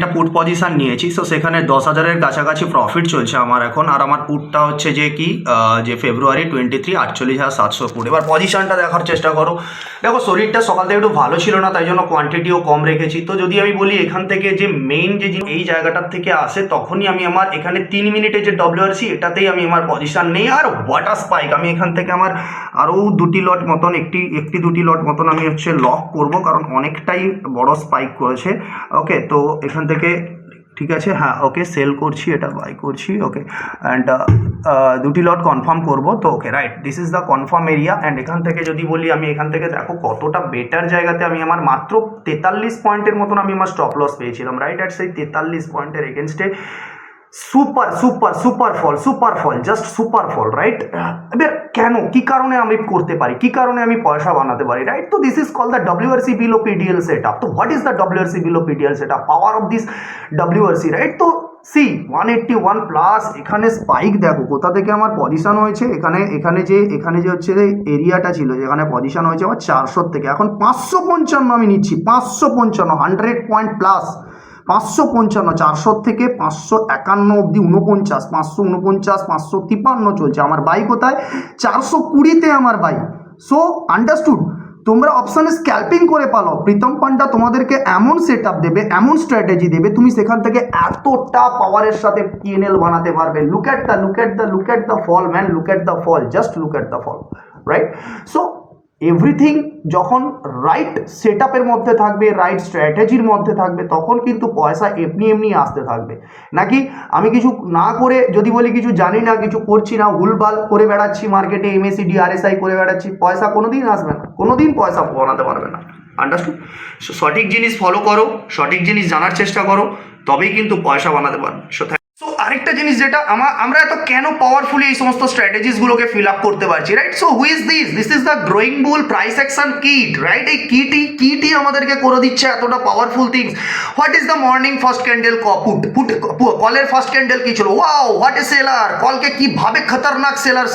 একটা put position নিয়েছি so সেখানে দশ হাজারের কাছাকাছি প্রফিট চলছে আমার এখন। আর আমার পুটটা হচ্ছে যে কি যে ফেব্রুয়ারি টোয়েন্টি থ্রি আটচল্লিশ হাজার সাতশো পুট এবার পজিশনটা দেখার চেষ্টা করো। দেখো শরীরটা সকাল থেকে একটু ভালো ছিল না, তাই জন্য কোয়ান্টিটিও কম রেখেছি। তো যদি আমি বলি এখান থেকে যে মেইন যে এই জায়গাটার থেকে আসে, তখনই আমি আমার এখানে তিন মিনিটে যে ডব্লিউআরসি এটাতেই আমি আমার পজিশন নেই। আর ওয়াটার স্পাইক আমি এখান থেকে আমার আরও দুটি লট মতন, একটি একটি দুটি লট মতন আমি হচ্ছে লক করব, কারণ অনেকটাই বড় স্পাইক করেছে। ওকে তো এখান থেকে, ঠিক আছে? হ্যাঁ ওকে সেল করছি, এটা বাই করছি ওকে অ্যান্ড দুটি লট কনফার্ম করব, তো okay right this is the confirm area and এখান থেকে যদি বলি, আমি এখান থেকে দেখো কতটা বেটার জায়গাতে আমি আমার মাত্র তেতাল্লিশ পয়েন্টের মতন আমি আমার স্টপ লস পেয়েছিলাম রাইট অ্যাট সেই তেতাল্লিশ পয়েন্টের এগেনস্টে super super super fall super fall just super fall right এবার কেন? কি কারণে আমি করতে পারি? কি কারণে আমি পয়সা বানাতে পারি? রাইট তো this is call the WRC below PDL set up তো what is the WRC below PDL set up power of this WRC right তো C one eighty one plus এখানে স্পাইক দেখো কোথা থেকে আমার পজিশন হয়েছে? এখানে এখানে যে এখানে যে হচ্ছে যে এরিয়াটা ছিল যেখানে পজিশন হয়েছে আমার চারশোর থেকে। এখন পাঁচশো পঞ্চান্ন আমি নিচ্ছি পাঁচশো পঞ্চান্ন হান্ড্রেড পয়েন্ট প্লাস পাঁচশো পঞ্চান্ন, চারশো থেকে পাঁচশো একান্ন অবধি উনপঞ্চাশ পাঁচশো উনপঞ্চাশ পাঁচশো তিপ্পান্ন চলছে। আমার বাই কোথায়? চারশো কুড়িতে আমার বাই। সো আন্ডারস্টুড তোমরা অপশানে স্ক্যাল্পিং করে পালো। প্রীতম পান্ডা তোমাদেরকে এমন সেট দেবে, এমন স্ট্র্যাটেজি দেবে, তুমি সেখান থেকে এতটা পাওয়ারের সাথে পিএনএল বানাতে পারবে। Look at the look at the look at the fall man look at the fall just look at the fall right so everything যখন রাইট সেট আপের মধ্যে থাকবে, রাইট স্ট্র্যাটেজির মধ্যে থাকবে, তখন কিন্তু পয়সা এমনি এমনি আসতে থাকবে। নাকি আমি কিছু না করে যদি বলি কিছু জানি না, কিছু করছি না ভুলভাল করে বেড়াচ্ছি মার্কেটে এমএসিডি আরএসআই করে বেড়াচ্ছি, পয়সা কোনোদিন আসবে না। কোনোদিন পয়সা বানাতে পারবে না। আন্ডারস্টুড সঠিক জিনিস ফলো করো, সঠিক জিনিস জানার চেষ্টা করো, তবেই কিন্তু পয়সা বানাতে পারবে। আরেকটা জিনিস যেটা আমার আমরা এত কেন পাওয়ারফুলি এই সমস্ত স্ট্র্যাটেজিসগুলোকে ফিল আপ করতে পারছি right so who is this this is the growing bull price action kit right এই কিটই কিটই আমাদেরকে করে দিচ্ছে এতটা powerful things what is the morning first candle put put কলের ফার্স্ট ক্যান্ডেল কি ছিল? ওয়াও হোয়াট এ সেলার কলকে কীভাবে খতরনাক সেলার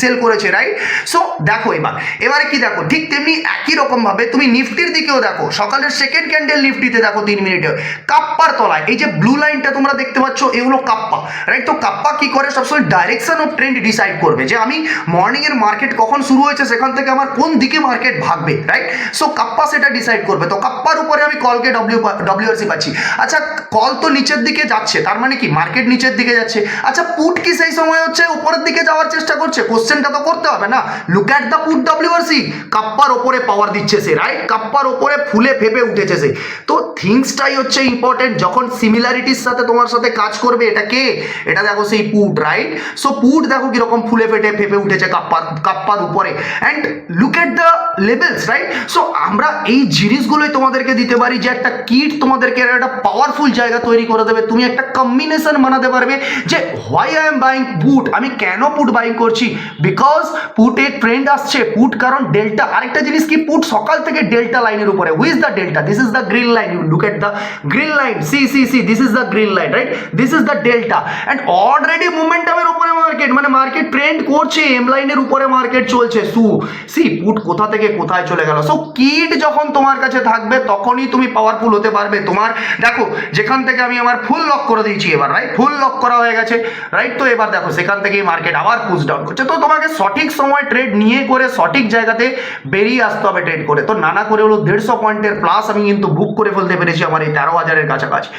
সেলে করেছে রাইট সো দেখো এবার, এবারে কি দেখো? ঠিক তেমনি একই রকমভাবে তুমি নিফটির দিকেও দেখো, সকালের সেকেন্ড ক্যান্ডেল নিফটিতে দেখো তিন মিনিটে কাপ্পার তলায়, এই যে ব্লু লাইনটা তোমরা দেখতে পাচ্ছ, এগুলো কাপ্পা। রাইট তো কাপ্পা কি করে? সবসময় ডাইরেকশন অফ ট্রেন্ড ডিসাইড করবে যে আমি মর্নিং এর মার্কেট কখন শুরু হয়েছে, সেখান থেকে আমার কোন দিকে মার্কেট ভাগবে রাইট সো কাপ্পা সেটা ডিসাইড করবে। তো কাপ্পার উপরে আমি কলকে ডব্লিউ ডব্লিউআরসি পাচ্ছি। আচ্ছা কল তো নিচের দিকে যাচ্ছে, তার মানে কি? মার্কেট নিচের দিকে যাচ্ছে। আচ্ছা পুট কি সেই সময় হচ্ছে? উপরের দিকে যাওয়ার চেষ্টা করছে? কোশ্চেনটা তো করতে হবে না। Look at the put WRC Kupffer ওপরে পাওয়ার দিচ্ছে সে রাইট কাপ্পার ওপরে ফুলে ফেপে উঠেছে সে। তো থিংসটাই হচ্ছে ইম্পর্টেন্ট যখন সিমিলারিটির সাথে তোমার সাথে কাজ করবে, এটা কে? এটা দেখো সেই পুট রাইট সো পুট দেখো কীরকম ফুলে ফেটে, ফেপে উঠেছে কাপ্পা কাপ্পার উপরে। And look at the levels right so আমরা এই জিনিসগুলোই তোমাদেরকে দিতে পারি যে একটা কিট তোমাদেরকে একটা পাওয়ারফুল জায়গা তৈরি করে দেবে। তুমি একটা কম্বিনেশন বানাতে পারবে যে why I am buying put? আমি কেন পুট বাইং করছি? বিকজ পুটে ট্রেন্ড আসছে। পুট কারণ ডেল্টা আরেকটা জিনিস কি? পুট সকাল থেকে ডেল্টা লাইনের উপরে। Who's the delta this is the green line you look at the green line see see see this is the green line right this is the delta and already মুভমেন্টামের উপরে market মানে market trend করছে M লাইনের উপরে market চলছে। সু, C, put কোথা থেকে কোথায় চলে গেল? সো কিট যখন তোমার কাছে থাকবে, তখনই তুমি পাওয়ারফুল হতে পারবে। তোমার, দেখো, যেখান থেকে আমি আমার ফুল লক করে দিয়েছি এবার রাইট ফুল লক করা হয়ে গেছে রাইট তো এবার দেখো, সেখান থেকেই মার্কেট আবার পুশ ডাউন করছে। তো তোমাকে সঠিক সময় ট্রেড নিয়ে করে, সঠিক জায়গাতে বেরিয়ে আসতে হবে ট্রেড করে। তো নানা করে হলো দেড়শো পয়েন্টের প্লাস আমি কিন্তু বুক করে ফেলতে পেরেছি আমার এই তেরো হাজারের কাছাকাছি।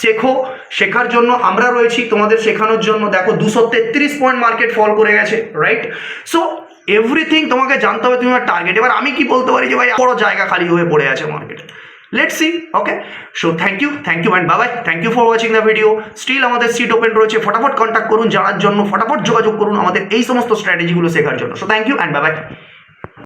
শেখো, শেখার জন্য আমরা রয়েছি, তোমাদের শেখানোর জন্য। দেখো, দুশো তেত্রিশ পয়েন্ট মার্কেট ফল করে গেছে রাইট সো এভরিথিং তোমাকে জানতে হবে, তুমি টার্গেট এবার আমি কি বলতে পারি যে ভাই, বড় জায়গা খালি হয়ে পড়ে আছে market let's see okay so thank you thank you and Babai thank you for watching the video still আমাদের সিট ওপেন রয়েছে, ফটাফট কন্ট্যাক্ট করুন জানার জন্য ফটাফট যোগাযোগ করুন আমাদের এই সমস্ত স্ট্র্যাটেজিগুলো শেখার জন্য। সো থ্যাংক ইউ অ্যান্ড বাবাই